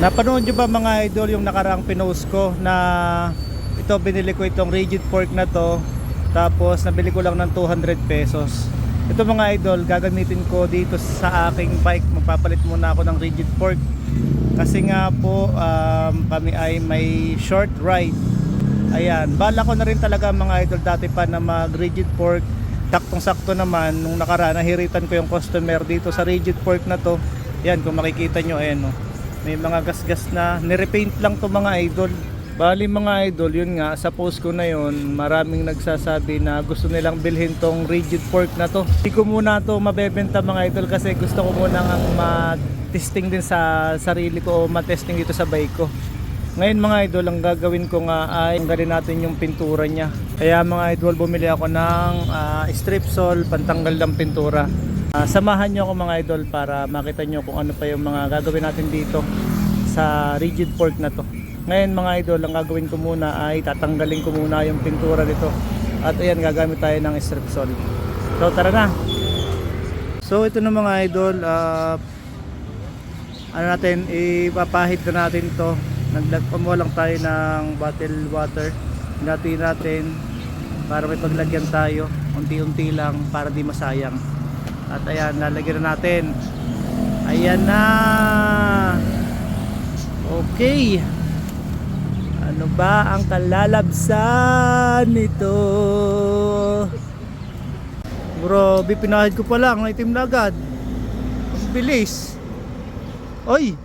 Napanood nyo ba mga idol yung nakaraang pinost ko na ito binili ko itong rigid fork na to tapos nabili ko lang ng 200 pesos. Ito mga idol gagamitin ko dito sa aking bike. Magpapalit muna ako ng rigid fork kasi nga po um, kami ay may short ride. Ayan, bala ko na rin talaga mga idol dati pa na mag rigid fork. Taktong sakto naman nung nakaraan nahiritan ko yung customer dito sa rigid fork na to. Yan kung makikita nyo ayan oh. May mga gasgas na nirepaint lang to mga idol. Bali mga idol, yun nga, sa post ko na yun, maraming nagsasabi na gusto nilang bilhin tong rigid fork na to. Hindi ko muna to mabebenta mga idol kasi gusto ko muna ang ma-testing din sa sarili ko o ma-testing dito sa bike ko. Ngayon mga idol, ang gagawin ko nga ay tanggalin natin yung pintura niya. Kaya mga idol, bumili ako ng ah, strip sol, pantanggal ng pintura. Ah, samahan nyo ako mga idol para makita nyo kung ano pa yung mga gagawin natin dito sa rigid fork na to. Ngayon mga idol, ang gagawin ko muna ay tatanggalin ko muna yung pintura dito. At ayan, gagamit tayo ng strip sol. So tara na! So ito na mga idol, ah, ano natin, ipapahid na natin to. Naglagpamuha lang tayo ng bottle water. Hinati natin para may paglagyan tayo. Unti-unti lang para di masayang. At ayan, lalagyan na natin. Ayan na! Okay. Ano ba ang kalalabsan nito? Grabe, pinahid ko pa lang. Itim na agad. Ang bilis. Oy!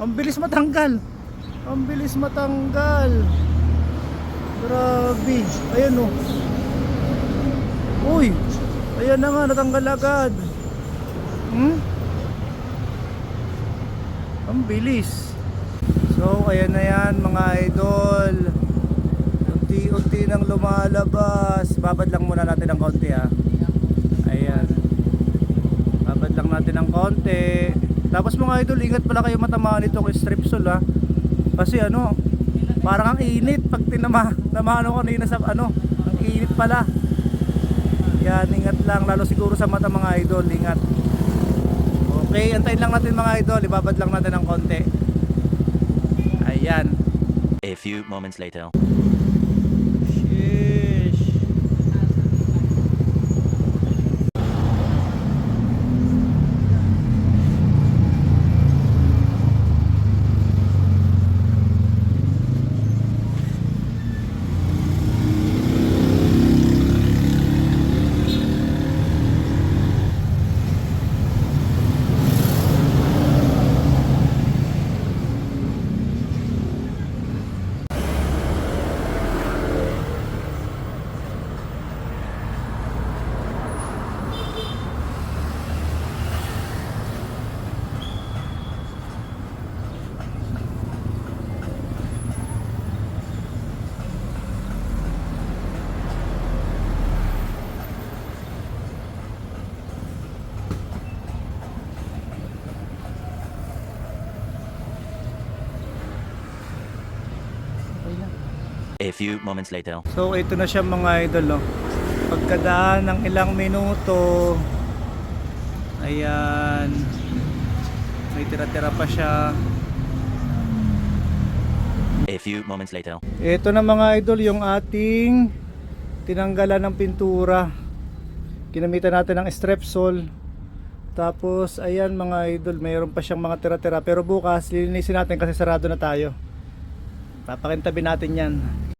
Ang bilis matanggal. Ang bilis matanggal. Grabe. Ayan oh. Ayan na nga, natanggal agad. Hmm? Ang bilis. So, ayan na yan mga idol. Unti-unti nang lumalabas. Babad lang muna natin ng konti ha. Ayan. Babad lang natin ng konti. Tapos mga idol, ingat pala kayo matamaan itong strepsol ha. Kasi ano, parang ang init pag tinama, tamahan ako kanina sa ano, ang init pala. Yan, ingat lang. Lalo siguro sa mata mga idol, ingat. Okay, antayin lang natin mga idol. Ibabad lang natin ng konti. Ayan. A few moments later. A few moments later. So ito na siya mga idol oh. Pagkadaan ng ilang minuto Ayan May tira-tira pa siya A few moments later. Ito na mga idol yung ating tinanggalan ng pintura. Ginamitan natin ng strepsol. Tapos ayan mga idol, mayroon pa siyang mga tira-tira pero bukas lilinisin natin kasi sarado na tayo. Papakintabi natin 'yan.